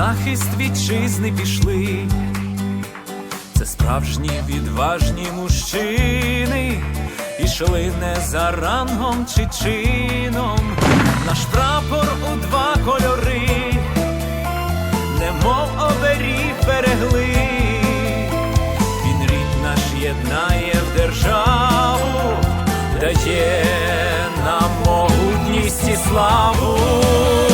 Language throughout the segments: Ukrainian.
захист вітчизни пішли. Це справжні відважні мужчини, ішли не за рангом чи чином, наш прапор у два кольори, немов оберіг берегли, він рід наш єднає в державу, дає нам могутність і славу.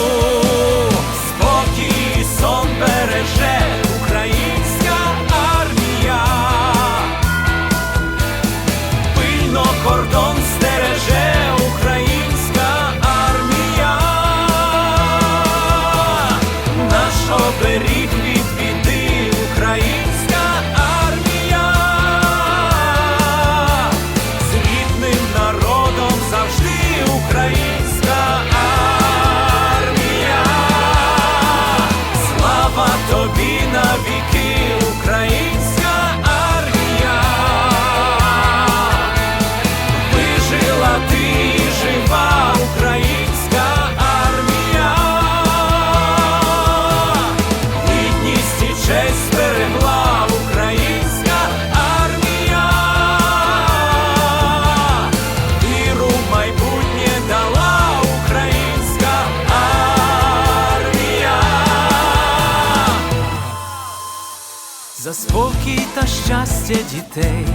За спокій та щастя дітей,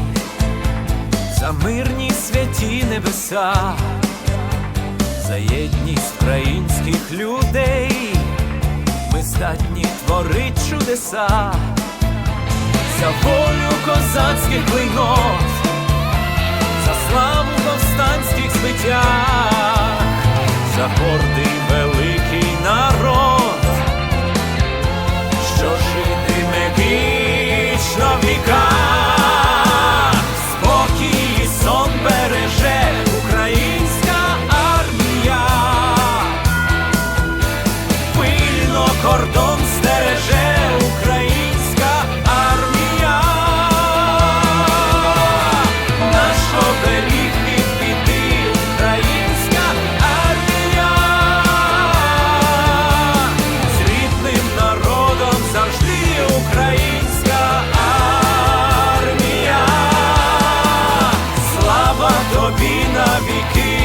за мирні святі небеса, за єдність українських людей, ми здатні творить чудеса, за волю козацьких клейнот, за славу повстанських звитяг, за гордий тобі навіки,